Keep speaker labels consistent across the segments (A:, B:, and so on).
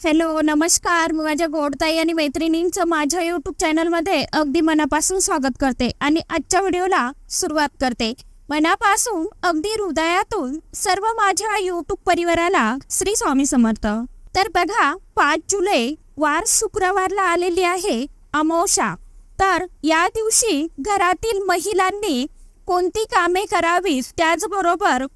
A: Hello नमस्कार. मी माझ्या गोडताई आणि मैत्रिणींचं माझ्या यूट्यूब चॅनलमध्ये अगदी मनापासून स्वागत करते आणि आजच्या व्हिडिओला सुरुवात करते. मनापासून अगदी हृदयातून सर्व माझ्या यूट्यूब परिवाराला श्री स्वामी समर्थ. तर बघा पाच जुलै वार शुक्रवारला आलेली आहे अमावशा तर या दिवशी घरातील महिलांनी कोणती कामे करावीत? त्याचबरोबर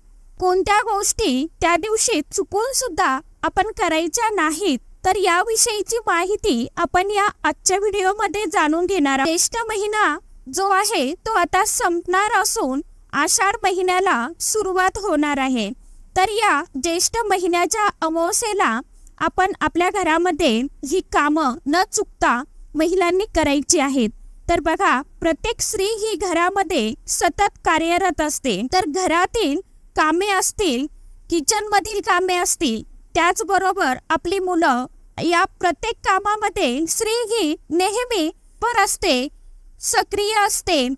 A: कोणत्या गोष्टी त्या दिवशी चुकून सुद्धा आपण करायच्या नाहीत तर याविषयीची माहिती आपण या आजच्या व्हिडिओमध्ये जाणून घेणार ज्येष्ठ महिना जो आहे तो आता संपणार असून आषाढ महिन्याला सुरुवात होणार आहे. तर या ज्येष्ठ महिन्याच्या अमावस्येला आपण आपल्या घरामध्ये ही कामं न चुकता महिलांनी करायची आहेत. तर बघा प्रत्येक स्त्री ही घरामध्ये सतत कार्यरत असते. तर घरातील कामे असतील किचनमधील कामे असतील त्याचबरोबर आपली मुलं या प्रत्येक कामामध्ये स्त्री ही नेहमी पर असते सक्रिय असते.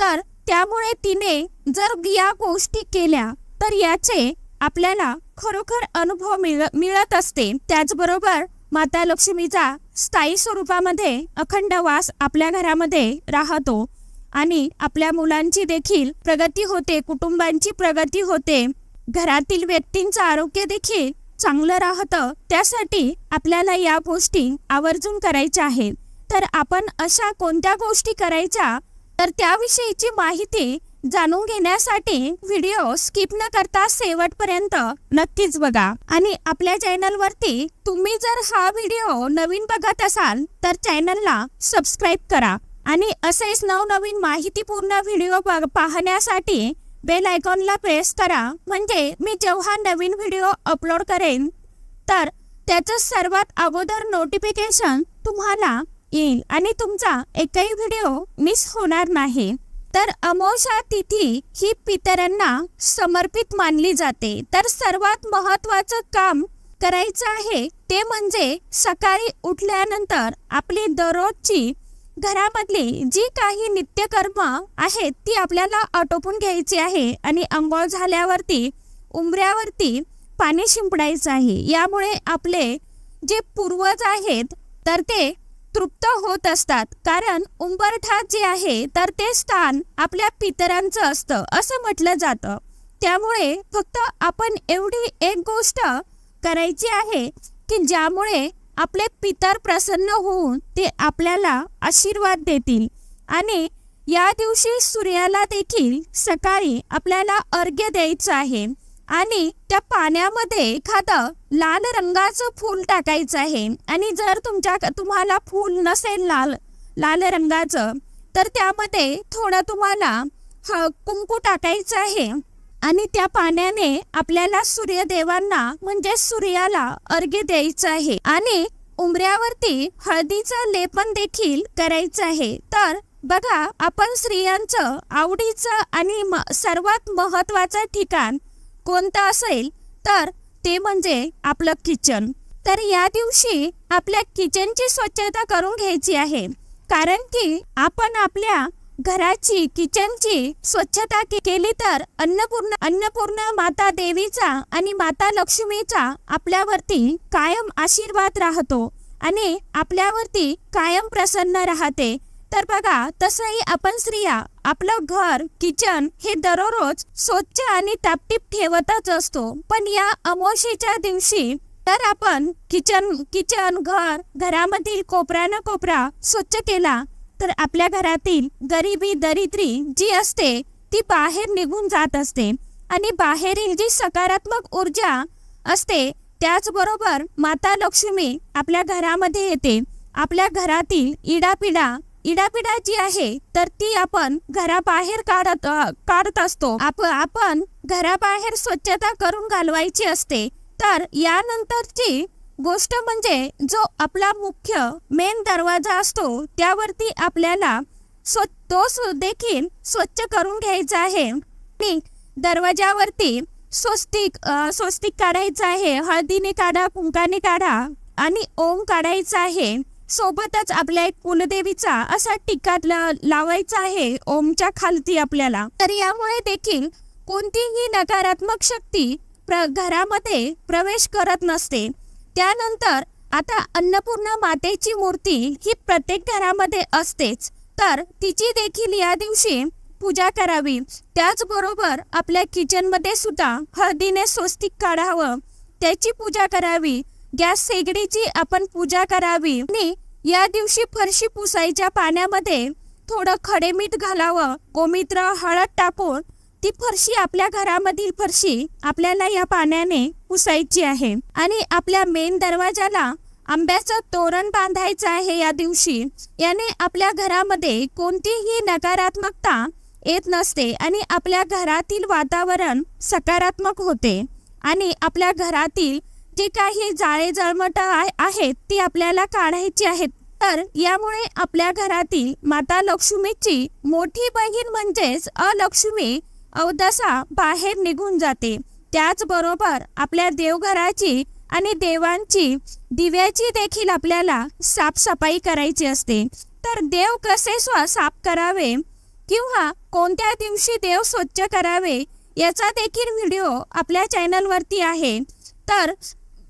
A: तर त्यामुळे तिने जर या गोष्टी केल्या तर याचे आपल्याला खरोखर अनुभव मिळ मिळत असते. त्याचबरोबर माता लक्ष्मीचा स्थायी स्वरूपामध्ये अखंड वास आपल्या घरामध्ये राहतो आणि आपल्या मुलांची देखील प्रगती होते कुटुंबांची प्रगती होते. घरातील व्यक्तींचं आरोग्य देखील चांगलं राहतं त्यासाठी आपल्याला या गोष्टी आवर्जून करायच्या आहेत. तर आपण अशा कोणत्या गोष्टी करायच्या? तर त्याविषयीची माहिती जाणून घेण्यासाठी व्हिडिओ स्किप न करता शेवटपर्यंत नक्कीच बघा. आणि आपल्या चॅनलवरती तुम्ही जर हा व्हिडिओ नवीन बघत असाल तर चॅनलला सबस्क्राईब करा. आणि असेच नवनवीन माहितीपूर्ण व्हिडिओ पाहण्यासाठी बेल आयकॉनला प्रेस करा. म्हणजे मी जेव्हा नवीन व्हिडिओ अपलोड करेन तर त्याचं सर्वात अगोदर नोटिफिकेशन तुम्हाला येईल आणि तुमचा एकही व्हिडिओ मिस होणार नाही. तर अमोषा तिथी ही पितरांना समर्पित मानली जाते. तर सर्वात महत्वाचं काम करायचं आहे ते म्हणजे सकाळी उठल्यानंतर आपली दररोजची घरामधली जी काही नित्यकर्म आहेत ती आपल्याला आटोपून घ्यायची आहे आणि अंघोळ झाल्यावरती उंबऱ्यावरती पाणी शिंपडायचं आहे. यामुळे आपले जे पूर्वज आहेत तर ते तृप्त होत असतात. कारण उंबरठा जे आहे तर ते स्थान आपल्या पितरांचं असतं असं म्हटलं जातं. त्यामुळे फक्त आपण एवढी एक गोष्ट करायची आहे की ज्यामुळे आपले पितर प्रसन्न होऊन ते आपल्याला आशीर्वाद देतील. आणि या दिवशी सूर्याला देखील सकाळी आपल्याला अर्घ्य द्यायचं आहे. आणि त्या पाण्यामध्ये एखादं लाल रंगाचं फूल टाकायचं आहे. आणि जर तुमच्या तुम्हाला फूल नसेल लाल लाल रंगाचं तर त्यामध्ये थोडं तुम्हाला ह कुंकू टाकायचं आहे. आणि त्या पाण्याने आपल्याला सूर्यदेवांना म्हणजे सूर्याला अर्घ्य द्यायचं आहे. आणि उमऱ्यावरती हळदीचं लेपन देखील करायचं आहे. तर बघा आपण स्त्रियांचं आवडीचं आणि म सर्वात महत्वाचं ठिकाण कोणतं असेल? तर ते म्हणजे आपलं किचन. तर या दिवशी आपल्या किचनची स्वच्छता करून घ्यायची आहे. कारण की आपण आपल्या घराची किचनची स्वच्छता केली तर अन्नपूर्ण अन्नपूर्ण माता देवीचा आणि माता लक्ष्मीचा आपल्यावरती कायम आशीर्वाद राहतो आणि आपल्यावरती कायम प्रसन्न राहते. तर बघा तसंही आपण स्त्रिया आपलं घर किचन हे दररोज स्वच्छ आणि तापटीप ठेवतच असतो. पण या अमोशीच्या दिवशी तर आपण किचन किचन घर घरामधील कोपरा न कोपरा स्वच्छ केला तर आपल्या घरातील गरिबी दरिद्री जी असते ती बाहेर निघून जात असते. आणि बाहेरील जी सकारात्मक ऊर्जा असते त्याचबरोबर माता लक्ष्मी आपल्या घरामध्ये येते. आपल्या घरातील इडापिडा इडापिडा जी आहे तर ती आपण घराबाहेर काढत काढत असतो. आप आपण घराबाहेर स्वच्छता करून घालवायची असते. तर यानंतरची गोष्ट म्हणजे जो आपला मुख्य मेन दरवाजा असतो त्यावरती आपल्याला स्व तो देखील स्वच्छ करून घ्यायचा आहे. आणि दरवाजावरती स्वस्तिक स्वस्तिक काढायचं आहे. हळदीने काढा कुंकाने काढा आणि ओम काढायचा आहे. सोबतच आपल्या एक कुलदेवीचा असा टिका ला- लावायचा आहे ओमच्या खालती आपल्याला. तर यामुळे देखील कोणतीही नकारात्मक शक्ती प्र घरामध्ये प्रवेश करत नसते. त्यानंतर आता अन्नपूर्णा मातेची मूर्ती ही प्रत्येक घरामध्ये असतेच. तर तिची देखील या दिवशी पूजा करावी. त्याचबरोबर आपल्या किचनमध्ये सुद्धा हळदीने स्वस्तिक काढावं. त्याची पूजा करावी. गॅस शेगडीची आपण पूजा करावी. आणि या दिवशी फरशी पुसायच्या पाण्यामध्ये थोडं खडे मीठ घालावं. गोमित्र हळद टाकून ती फरशी आपल्या घरामधील फरशी आपल्याला या पाण्याने पुसायची आहे. आणि आपल्या मेन दरवाजाला आंब्याचं तोरण बांधायचं आहे या दिवशी. याने आपल्या घरामध्ये कोणतीही नकारात्मकता येत नसते आणि आपल्या घरातील वातावरण सकारात्मक होते. आणि आपल्या घरातील जे काही जाळे जळमट आहेत ती आपल्याला काढायची आहेत. तर यामुळे आपल्या घरातील माता लक्ष्मीची मोठी बहीण म्हणजेच अलक्ष्मी अवदसा बाहेर निघून जाते. त्याचबरोबर आपल्या देवघराची आणि देवांची दिव्याची देखील आपल्याला साफसफाई करायची असते. तर देव कसे स्व साफ करावे किंवा कोणत्या दिवशी देव स्वच्छ करावे याचा देखील व्हिडिओ आपल्या चॅनलवरती आहे. तर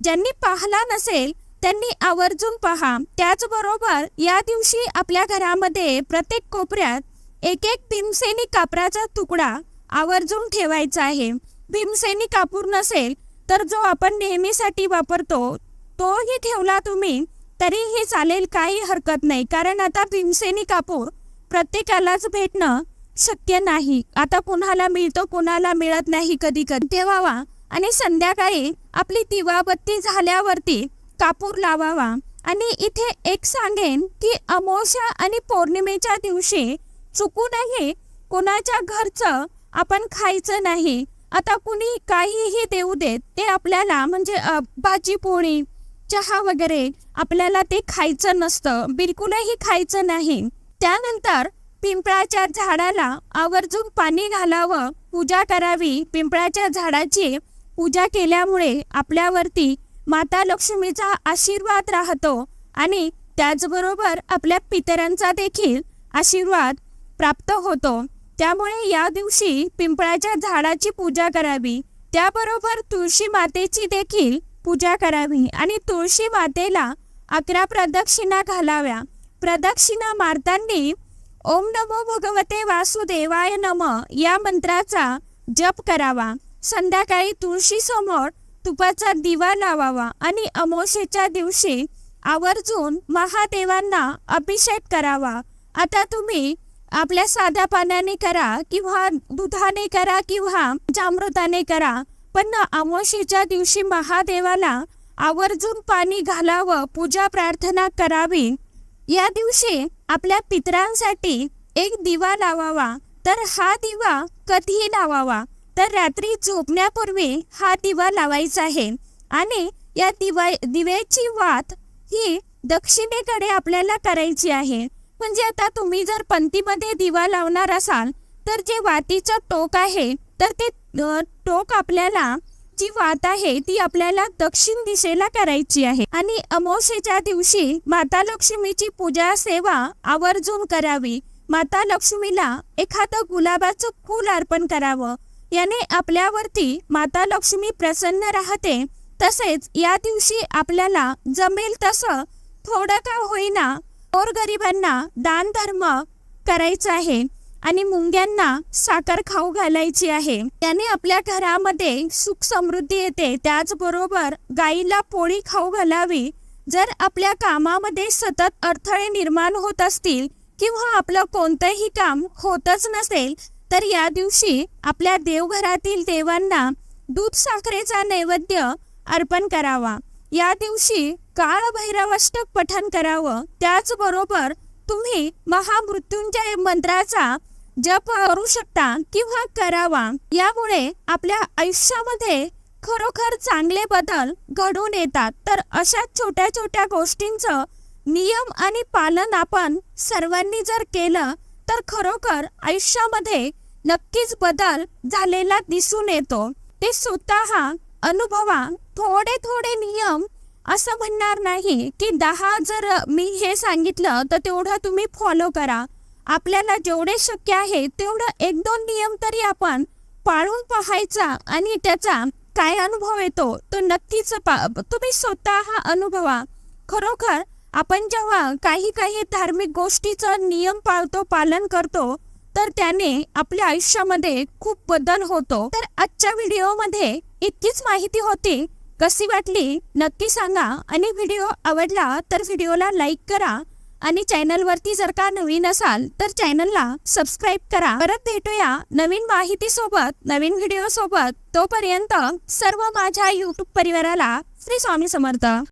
A: ज्यांनी पाहला नसेल त्यांनी आवर्जून पहा. त्याचबरोबर या दिवशी आपल्या घरामध्ये प्रत्येक कोपऱ्यात एक एक भीमसेनी कापराचा तुकडा आवर्जून ठेवायचा आहे. भीमसेनी कापूर नसेल तर जो आपण नेहमीसाठी वापरतो तोही ठेवला तुम्ही तरीही चालेल काही हरकत नाही. कारण आता भीमसेनी कापूर प्रत्येकालाच भेटणं शक्य नाही. आता कुणाला मिळतो कुणाला मिळत नाही कधी कधी ठेवावा आणि संध्याकाळी आपली दिवाबत्ती झाल्यावरती कापूर लावावा. आणि इथे एक सांगेन की अमावस्या आणि पौर्णिमेच्या दिवशी चुकूनही कोणाच्या घरचं आपण खायचं नाही. आता कुणी काहीही देऊ देत ते आपल्याला म्हणजे भाजीपोळी भाजी पोळी चहा वगैरे आपल्याला ते खायचं नसतं. बिलकुलही खायचं नाही. त्यानंतर पिंपळाच्या झाडाला आवर्जून पाणी घालावं पूजा करावी. पिंपळाच्या झाडाची पूजा केल्यामुळे आपल्यावरती माता लक्ष्मीचा आशीर्वाद राहतो आणि त्याचबरोबर आपल्या पितरांचा देखील आशीर्वाद प्राप्त होतो. त्यामुळे या दिवशी पिंपळाच्या झाडाची पूजा करावी. त्याबरोबर तुळशी मातेची देखील पूजा करावी आणि तुळशी मातेला अकरा प्रदक्षिणा घालाव्या. प्रदक्षिणा मारताना ओम नमो भगवते वासुदेवाय नम या मंत्राचा जप करावा. संध्याकाळी तुळशी समोर तुपाचा दिवा लावावा आणि अमावस्येच्या दिवशी आवर्जून महादेवांना अभिषेक करावा. आता तुम्ही आपल्या साध्या पाण्याने करा किंवा दुधाने करा किंवा जामृताने करा. पण अमावशीच्या दिवशी महादेवाला आवर्जून पाणी घालावं पूजा प्रार्थना करावी. या दिवशी आपल्या पितरांसाठी एक दिवा लावावा. तर हा दिवा कधीही लावावा. तर रात्री झोपण्यापूर्वी हा दिवा लावायचा आहे. आणि या दिवा दिव्याची वात ही दक्षिणेकडे आपल्याला करायची आहे. म्हणजे आता तुम्ही जर पंथीमध्ये दिवा लावणार असाल तर जे वातीचं टोक आहे तर ते टोक आपल्याला जी वात आहे ती आपल्याला दक्षिण दिशेला करायची आहे. आणि अमावस्येच्या दिवशी माता लक्ष्मीची पूजा सेवा आवर्जून करावी. माता लक्ष्मीला एखादं गुलाबाचं फूल अर्पण करावं. याने आपल्यावरती माता लक्ष्मी प्रसन्न राहते. तसेच या दिवशी आपल्याला जमेल तसं थोडं का होईना गोरगरिबांना दान धर्म करायचं आहे आणि मुंग्यांना साखर खाऊ घालायची आहे. त्याने आपल्या घरामध्ये सुख समृद्धी येते. त्याचबरोबर गाईला पोळी खाऊ घालावी. जर आपल्या कामामध्ये सतत अडथळे निर्माण होत असतील किंवा आपलं कोणतंही काम होतच नसेल तर या दिवशी आपल्या देवघरातील देवांना दूध साखरेचा नैवेद्य अर्पण करावा. या दिवशी काळभैरवष्टक पठन पठण करावं. त्याचबरोबर तुम्ही महामृत्युंजय मंत्राचा जप करू शकता किंवा करावा. यामुळे आपल्या आयुष्यामध्ये खरोखर चांगले बदल घडून येतात. तर अशा छोट्या छोट्या गोष्टींचं नियम आणि पालन आपण सर्वांनी जर केलं तर खरोखर आयुष्यामध्ये नक्कीच बदल झालेला दिसून येतो. ते स्वतः अनुभवा थोडे थोडे नियम असं म्हणणार नाही की दहा जर मी हे सांगितलं तर तेवढं तुम्ही फॉलो करा. आपल्याला जेवढे शक्य आहे तेवढं एक दोन नियम तरी आपण पाळून पाहायचा आणि त्याचा काय अनुभव येतो तो नक्कीच पा तुम्ही स्वतः अनुभवा. खरोखर आपण जेव्हा काही काही धार्मिक गोष्टीचं नियम पाळतो पालन करतो तर त्याने आपल्या आयुष्यामध्ये खूप बदल होतो. तर आजच्या व्हिडिओमध्ये इतकीच माहिती होती कशी वाटली? नक्की सांगा. आणि व्हिडिओ आवडला तर व्हिडिओला लाईक करा. आणि चॅनलवरती जर का नवीन असाल तर चॅनलला सबस्क्राईब करा. परत भेटूया नवीन माहितीसोबत नवीन व्हिडिओसोबत. तोपर्यंत सर्व माझ्या यूट्यूब परिवाराला श्री स्वामी समर्थ.